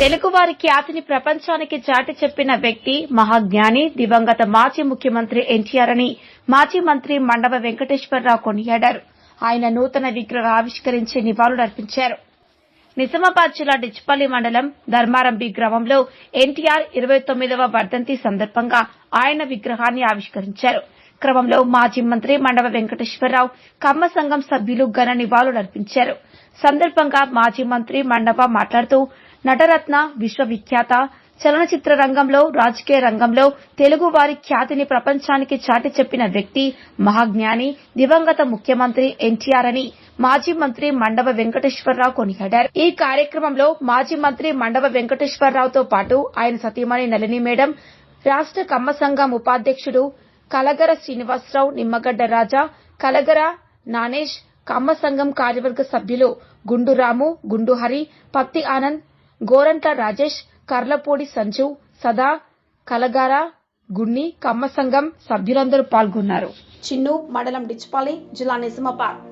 తెలుగువారి ఖ్యాతిని ప్రపంచానికి చాటి చెప్పిన వ్యక్తి మహాజ్ఞాని దివంగత మాజీ ముఖ్యమంత్రి ఎన్టీఆర్ అని మాజీ మంత్రి మండవ వెంకటేశ్వరరావు కొనియాడారు. ఆయన నూతన విగ్రహ ఆవిష్కరించి నివాళులర్పించారు నిజామాబాద్ జిల్లా డిచ్పల్లి మండలం ధర్మారంభి గ్రామంలో ఎన్టీఆర్ ఇరవై తొమ్మిదవ వర్ధంతి సందర్భంగా ఆయన విగ్రహాన్ని ఆవిష్కరించారు. క్రమంలో మాజీ మంత్రి మండవ వెంకటేశ్వరరావు కమ్మ సంఘం సభ్యులు ఘన నివాళులర్పించారు సందర్భంగా మాజీ మంత్రి మండవ మాట్లాడుతూ నటరత్న విశ్వవిఖ్యాత చలనచిత్ర రంగంలో రాజకీయ రంగంలో తెలుగు వారి ఖ్యాతిని ప్రపంచానికి చాటి చెప్పిన వ్యక్తి మహాజ్ఞాని దివంగత ముఖ్యమంత్రి ఎన్టీఆర్ అని మాజీ మంత్రి మండవ వెంకటేశ్వరరావు కొనియాడారు. ఈ కార్యక్రమంలో మాజీ మంత్రి మండవ వెంకటేశ్వరరావుతో పాటు ఆయన సతీమణి నళిని మేడం రాష్ట్ర కమ్మ సంఘం ఉపాధ్యక్షుడు కలగర శ్రీనివాసరావు నిమ్మగడ్డ రాజా కలగర నానేష్ కమ్మ సంఘం కార్యవర్గ సభ్యులు గుండు రాము గుండు హరి పత్తి ఆనంద్ గోరంట్ల రాజేష్ కర్లపూడి సంజీవ్ సదా కలగార గున్ని కమ్మ సంఘం సభ్యులందరూ పాల్గొన్నారు. చిన్ను మండలం డిచ్పాలి జిల్లా నిజామాబాద్.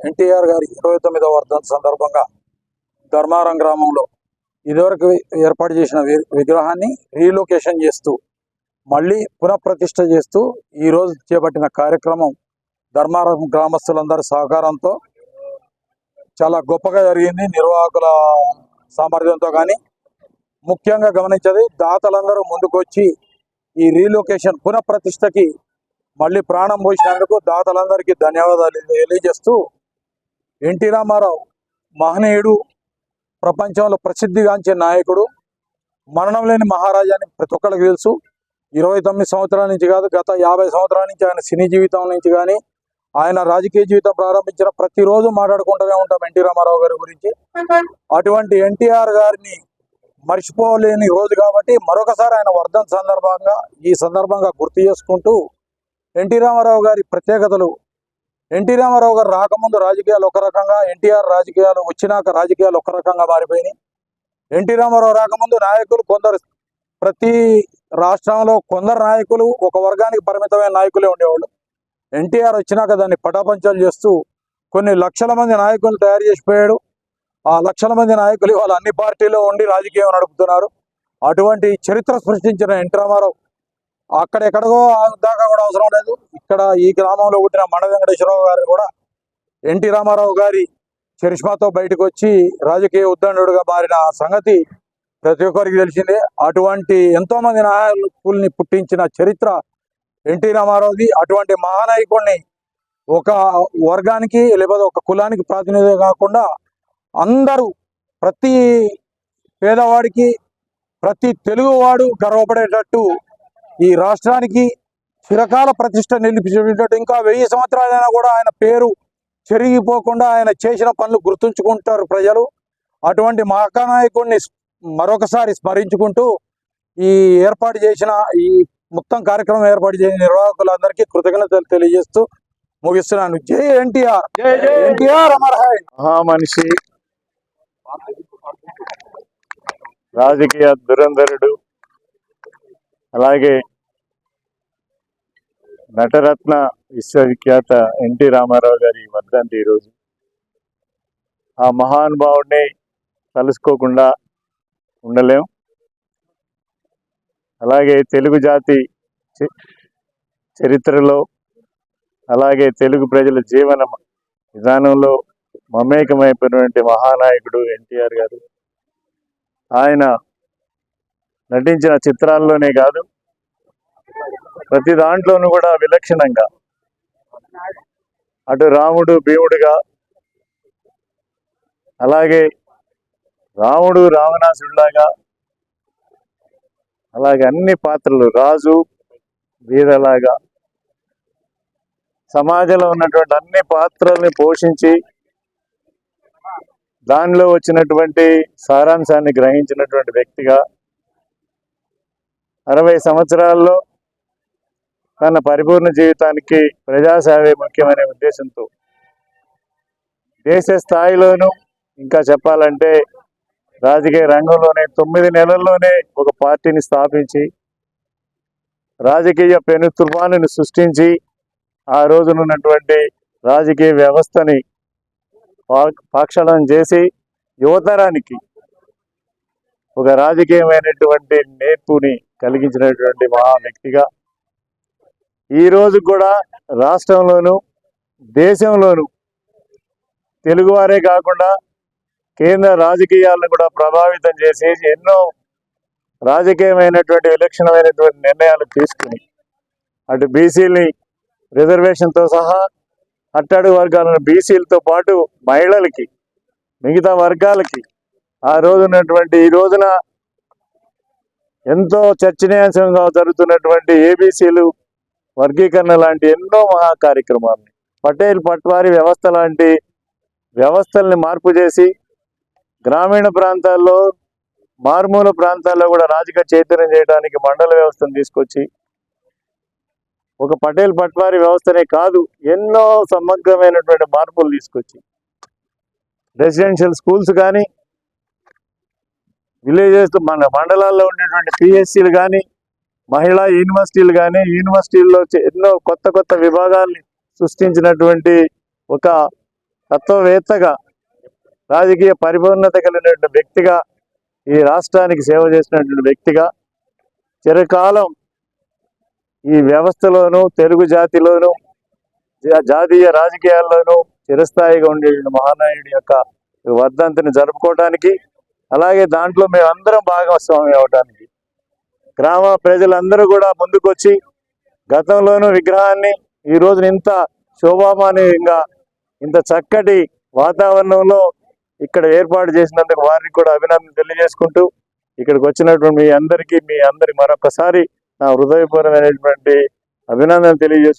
ఎన్టీఆర్ గారి ఇరవై తొమ్మిదవ వర్ధంతి సందర్భంగా ధర్మారం గ్రామంలో ఇదివరకు ఏర్పాటు చేసిన వి- విగ్రహాన్ని రీలొకేషన్ చేస్తూ మళ్ళీ పునఃప్రతిష్ఠ చేస్తూ ఈ రోజు చేపట్టిన కార్యక్రమం ధర్మారం గ్రామస్తులందరి సహకారంతో చాలా గొప్పగా జరిగింది. నిర్వాహకుల సామర్థ్యంతో కానీ ముఖ్యంగా గమనించేది దాతలందరూ ముందుకొచ్చి ఈ రీలొకేషన్ పునఃప్రతిష్టకి మళ్ళీ ప్రాణం పోసినందుకు దాతలందరికీ ధన్యవాదాలు తెలియజేస్తూ ఎన్టీ రామారావు మహనీయుడు ప్రపంచంలో ప్రసిద్ధిగాంచే నాయకుడు మరణం లేని మహారాజాని ప్రతి ఒక్కరికి తెలుసు. ఇరవై తొమ్మిది సంవత్సరాల నుంచి కాదు గత యాభై సంవత్సరాల నుంచి ఆయన సినీ జీవితం నుంచి కానీ ఆయన రాజకీయ జీవితం ప్రారంభించిన ప్రతిరోజు మాట్లాడుకుంటూనే ఉంటాం ఎన్టీ రామారావు గారి గురించి. అటువంటి ఎన్టీఆర్ గారిని మర్చిపోలేని రోజు కాబట్టి మరొకసారి ఆయన వర్ధన్ సందర్భంగా ఈ సందర్భంగా గుర్తు చేసుకుంటూ ఎన్టీ రామారావు గారి ప్రత్యేకతలు ఎన్టీ రామారావు గారు రాకముందు రాజకీయాలు ఒక రకంగా ఎన్టీఆర్ రాజకీయాలు వచ్చినాక రాజకీయాలు ఒక రకంగా మారిపోయినాయి. ఎన్టీ రామారావు రాకముందు నాయకులు కొందరు ప్రతి రాష్ట్రంలో కొందరు నాయకులు ఒక వర్గానికి పరిమితమైన నాయకులే ఉండేవాళ్ళు. ఎన్టీఆర్ వచ్చినాక దాన్ని పటాపంచాలు చేస్తూ కొన్ని లక్షల మంది నాయకులు తయారు చేసిపోయాడు. ఆ లక్షల మంది నాయకులు ఇవాళ అన్ని పార్టీలో ఉండి రాజకీయం నడుపుతున్నారు. అటువంటి చరిత్ర సృష్టించిన ఎన్టీ రామారావు అక్కడెక్కడికో దాకా కూడా అవసరం లేదు. ఇక్కడ ఈ గ్రామంలో పుట్టిన మండ వెంకటేశ్వరరావు గారు కూడా ఎన్టీ రామారావు గారి చరిష్మాతో బయటకు వచ్చి రాజకీయ ఉద్దండుడుగా మారిన సంగతి ప్రతి ఒక్కరికి తెలిసిందే. అటువంటి ఎంతో మంది నాయకుల్ని పుట్టించిన చరిత్ర ఎన్టీ రామారావుది. అటువంటి మహానాయకుడిని ఒక వర్గానికి లేకపోతే ఒక కులానికి ప్రాతినిధ్యం కాకుండా అందరూ ప్రతి పేదవాడికి ప్రతి తెలుగువాడు గర్వపడేటట్టు ఈ రాష్ట్రానికి చిరకాల ప్రతిష్ట నిలిపించేటట్టు ఇంకా వెయ్యి సంవత్సరాలైనా కూడా ఆయన పేరు చెరిగిపోకుండా ఆయన చేసిన పనులు గుర్తుంచుకుంటారు ప్రజలు. అటువంటి మహానాయకుడిని మరొకసారి స్మరించుకుంటూ ఈ ఏర్పాటు చేసిన ఈ మొత్తం కార్యక్రమం ఏర్పాటు చేసిన నిర్వాహకులందరికీ కృతజ్ఞతలు తెలియజేస్తూ ముగిస్తున్నాను. జై ఎన్టీఆర్. ఎన్టీఆర్ అమర్ హై. మహామనిషి. రాజకీయ దురంధరుడు. అలాగే నటరత్న విశ్వవిఖ్యాత ఎన్టీ రామారావు గారి వర్ధంతి ఈరోజు. ఆ మహానుభావుడిని తలుసుకోకుండా ఉండలేం. అలాగే తెలుగు జాతి చరిత్రలో అలాగే తెలుగు ప్రజల జీవన విధానంలో మమేకమైపోయినటువంటి మహానాయకుడు ఎన్టీఆర్ గారు. ఆయన నటించిన చిత్రాల్లోనే కాదు ప్రతి దాంట్లోనూ కూడా విలక్షణంగా. అటు రాముడు భీముడుగా అలాగే రాముడు రావణాసుడిలాగా అలాగే అన్ని పాత్రలు రాజు వీరలాగా సమాజంలో ఉన్నటువంటి అన్ని పాత్రల్ని పోషించి దానిలో వచ్చినటువంటి సారాంశాన్ని గ్రహించినటువంటి వ్యక్తిగా అరవై సంవత్సరాల్లో తన పరిపూర్ణ జీవితానికి ప్రజాసేవే ముఖ్యమనే ఉద్దేశంతో దేశ స్థాయిలోనూ ఇంకా చెప్పాలంటే రాజకీయ రంగంలోనే తొమ్మిది నెలల్లోనే ఒక పార్టీని స్థాపించి రాజకీయ పెను తుఫానుని సృష్టించి ఆ రోజునున్నటువంటి రాజకీయ వ్యవస్థని పా- చేసి యువతరానికి ఒక రాజకీయమైనటువంటి నేర్పుని కలిగించినటువంటి మహా వ్యక్తిగా. ఈ కూడా రాష్ట్రంలోను దేశంలోను తెలుగువారే కాకుండా కేంద్ర రాజకీయాలను కూడా ప్రభావితం చేసి ఎన్నో రాజకీయమైనటువంటి విలక్షణమైనటువంటి నిర్ణయాలు తీసుకుని అటు బీసీలని రిజర్వేషన్తో సహా అట్టడు వర్గాలను బీసీలతో పాటు మహిళలకి మిగతా వర్గాలకి ఆ రోజు ఉన్నటువంటి ఈ రోజున ఎంతో చర్చనీయాంశంగా జరుగుతున్నటువంటి ఏబీసీలు వర్గీకరణ లాంటి ఎన్నో మహా కార్యక్రమాలని పటేల్ పట్వారీ వ్యవస్థ లాంటి వ్యవస్థల్ని మార్పు చేసి గ్రామీణ ప్రాంతాల్లో మారుమూల ప్రాంతాల్లో కూడా రాజకీయ చైతన్యం చేయడానికి మండల వ్యవస్థను తీసుకొచ్చి ఒక పటేల్ పట్వారి వ్యవస్థనే కాదు ఎన్నో సమగ్రమైనటువంటి మార్పులు తీసుకొచ్చి. రెసిడెన్షియల్ స్కూల్స్ కానీ విలేజెస్ మన మండలాల్లో ఉండేటువంటి పిహెచ్సిలు కానీ మహిళా యూనివర్సిటీలు కానీ యూనివర్సిటీల్లో చే- ఎన్నో కొత్త కొత్త విభాగాల్ని సృష్టించినటువంటి ఒక తత్వవేత్తగా రాజకీయ పరిపూర్ణత కలిగినటువంటి వ్యక్తిగా ఈ రాష్ట్రానికి సేవ చేసినటువంటి వ్యక్తిగా చిరకాలం ఈ వ్యవస్థలోనూ తెలుగు జాతిలోనూ జాతీయ రాజకీయాల్లోనూ చిరస్థాయిగా ఉండే మహానాయుడి యొక్క వర్ధంతిని జరుపుకోవడానికి అలాగే దాంట్లో మేము అందరం భాగస్వామి అవడానికి గ్రామ ప్రజలందరూ కూడా ముందుకొచ్చి గతంలోనూ విగ్రహాన్ని ఈ రోజున ఇంత శోభామానంగా ఇంత చక్కటి వాతావరణంలో ఇక్కడ ఏర్పాటు చేసినందుకు వారికి కూడా అభినందన తెలియజేసుకుంటూ ఇక్కడికి వచ్చినటువంటి మీ అందరికీ మీ అందరి మరొకసారి నా హృదయపూర్వమైనటువంటి అభినందన తెలియజేసుకుంటూ